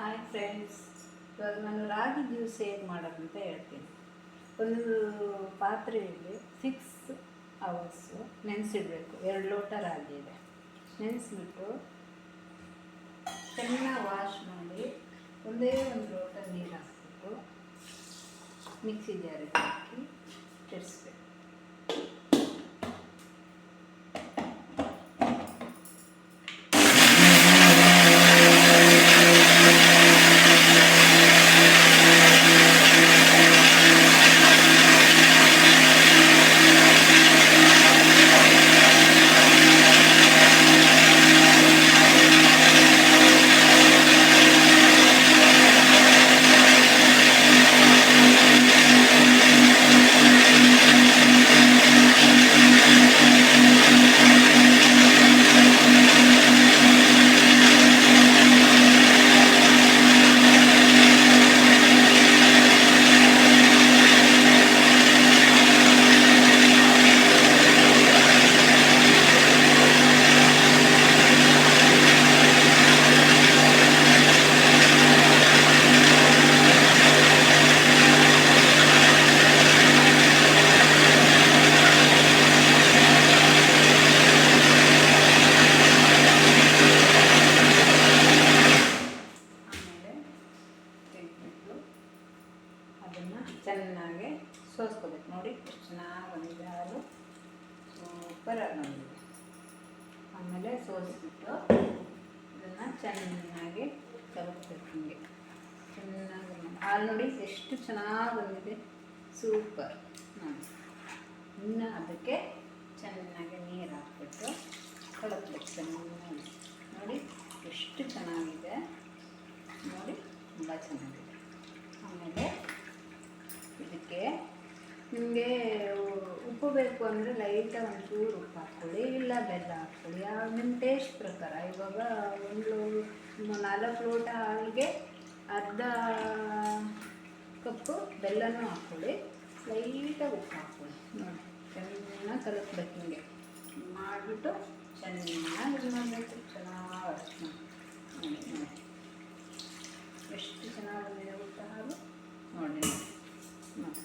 Hi friends ಇವಾಗ ನಾನು ರಾಗಿ juice ಹೇಗೆ ಮಾಡೋದು ಅಂತ ಹೇಳ್ತೀನಿ. ಒಂದು ಪಾತ್ರೆಯಲ್ಲಿ ಸಿಕ್ಸ್ ಅವರ್ಸು ನೆನೆಸಿಡಬೇಕು. ಎರಡು ಲೋಟ ರಾಗಿ ಇದೆ. ನೆನೆಸಿಬಿಟ್ಟು ಚೆನ್ನಾಗಿ ವಾಶ್ ಮಾಡಿ ಒಂದೇ ಒಂದು ಲೋಟ ನೀರು ಹಾಕ್ಬಿಟ್ಟು ಮಿಕ್ಸಿ ಜಾರಿಗೆ ಹಾಕಿ ಚೆನ್ನಾಗಿ ಸೋಸ್ಕೋಬೇಕು. ನೋಡಿ, ಎಷ್ಟು ಚೆನ್ನಾಗಿ ಬಂದಿದೆ ಹಾಲು. ಸೂಪರಾಗಿ ಬಂದಿದೆ. ಆಮೇಲೆ ಸೋಸಿಬಿಟ್ಟು ಇದನ್ನು ಚೆನ್ನಾಗಿ ತಗೋಬೇಕು ಹಿಂಗೆ. ಚೆನ್ನಾಗಿ. ಹಾಲು ನೋಡಿ, ಎಷ್ಟು ಚೆನ್ನಾಗಿ ಬಂದಿದೆ. ಸೂಪರ್ ನೋಡಿ. ಇನ್ನು ಅದಕ್ಕೆ ಚೆನ್ನಾಗಿ ನೀರು ಹಾಕ್ಬಿಟ್ಟು ಕಳಕ್ಬೇಕು ಚೆನ್ನಾಗಿ. ನೋಡಿ, ಎಷ್ಟು ಚೆನ್ನಾಗಿದೆ. ನೋಡಿ, ತುಂಬ ಚೆನ್ನಾಗಿದೆ ಆಮೇಲೆ ಇದಕ್ಕೆ ನಿಮಗೆ ಉಪ್ಪು ಬೇಕು ಅಂದರೆ ಲೈಟಾಗಿ ಒಂಚೂರು ಉಪ್ಪು ಹಾಕ್ಕೊಳ್ಳಿ, ಇಲ್ಲ ಬೆಲ್ಲ ಹಾಕ್ಕೊಳ್ಳಿ. ನಿಮ್ಮ ಟೇಸ್ಟ್ ಪ್ರಕಾರ. ಇವಾಗ ಒಂದು ನಾಲ್ಕು ಲೋಟ ಹಾಲಿಗೆ ಅರ್ಧ ಕಪ್ಪು ಬೆಲ್ಲನೂ ಹಾಕ್ಕೊಳ್ಳಿ. ಲೈಟಾಗಿ ಉಪ್ಪು ಹಾಕ್ಕೊಳ್ಳಿ. ನೋಡಿ, ಚೆನ್ನಾಗಿ ಕಲಸ್ಬೇಕು ನಿಮಗೆ. ಮಾಡಿಬಿಟ್ಟು ಚೆನ್ನಾಗಿ ಇದು ಮಾಡಬೇಕು. ಚೆನ್ನಾಗಿ ನೋಡಿ ಎಷ್ಟು ಚೆನ್ನಾಗಿ ಬಂದಿದೆ ಊಟ ಹಾಲು. ನೋಡಿ. ನೋಡಿ.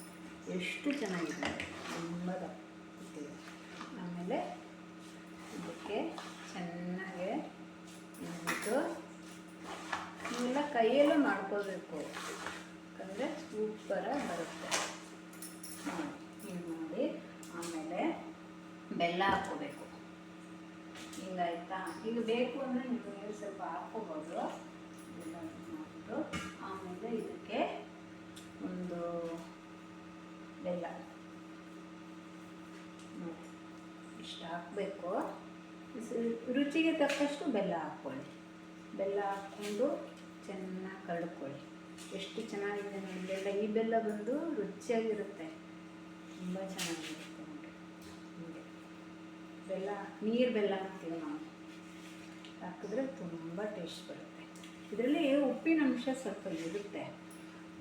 ಎಷ್ಟು ಚೆನ್ನಾಗಿದೆ. ತುಂಬ ದಪ್ಪಿದೆ ಆಮೇಲೆ ಇದಕ್ಕೆ ಚೆನ್ನಾಗೆ ಇಟ್ಬಿಟ್ಟು ಇವೆಲ್ಲ ಕೈಯಲ್ಲೂ ಮಾಡ್ಕೋಬೇಕು ಯಾಕಂದರೆ ಸೂಪರಾಗಿ ಬರುತ್ತೆ. ಹಿಂಗೆ ಮಾಡಿ ಆಮೇಲೆ ಬೆಲ್ಲ ಹಾಕ್ಕೋಬೇಕು. ಹಿಂಗಾಯ್ತಾ? ಈಗ ಬೇಕು ಅಂದರೆ ನೀವು ನೀರು ಸ್ವಲ್ಪ ಹಾಕ್ಕೋಬೋದು. ಬೆಲ್ಲ ಮಾಡಿಬಿಟ್ಟು ಆಮೇಲೆ ಇದಕ್ಕೆ ಒಂದು ನೋಡಿ, ಇಷ್ಟು ಹಾಕಬೇಕು. ರುಚಿಗೆ ತಕ್ಕಷ್ಟು ಬೆಲ್ಲ ಹಾಕ್ಕೊಳ್ಳಿ. ಬೆಲ್ಲ ಹಾಕ್ಕೊಂಡು ಚೆನ್ನಾಗಿ ಕರ್ಡ್ಕೊಳ್ಳಿ ಎಷ್ಟು ಚೆನ್ನಾಗಿದೆ ನೋಡಿ, ಬೆಲ್ಲ, ಈ ಬೆಲ್ಲ ಬಂದು ರುಚಿಯಾಗಿರುತ್ತೆ. ತುಂಬ ಚೆನ್ನಾಗಿರುತ್ತೆ ನೋಡಿ. ಹೀಗೆ. ಬೆಲ್ಲ, ನೀರು ಬೆಲ್ಲ ಹಾಕ್ತೀವಿ ನಾವು. ಹಾಕಿದ್ರೆ ತುಂಬ ಟೇಸ್ಟ್ ಬರುತ್ತೆ. ಇದರಲ್ಲಿ ಉಪ್ಪಿನ ಅಂಶ ಸ್ವಲ್ಪ ಇರುತ್ತೆ.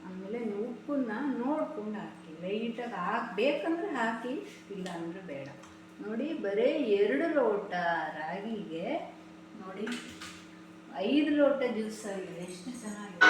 ಆಮೇಲೆ ಉಪ್ಪನ್ನ ನೋಡ್ಕೊಂಡು ಹಾಕಿ ಲೈಟಾಗಿ ಹಾಕ್ಬೇಕಂದ್ರೆ ಹಾಕಿ, ಇಲ್ಲ ಅಂದರೆ ಬೇಡ. ನೋಡಿ, ಬರೀ ಎರಡು ಲೋಟ ರಾಗಿಗೆ, ನೋಡಿ, ಐದು ಲೋಟ ಜ್ಯೂಸ್ ಆಗಿದೆ. ಎಷ್ಟು ಚೆನ್ನಾಗಿದೆ.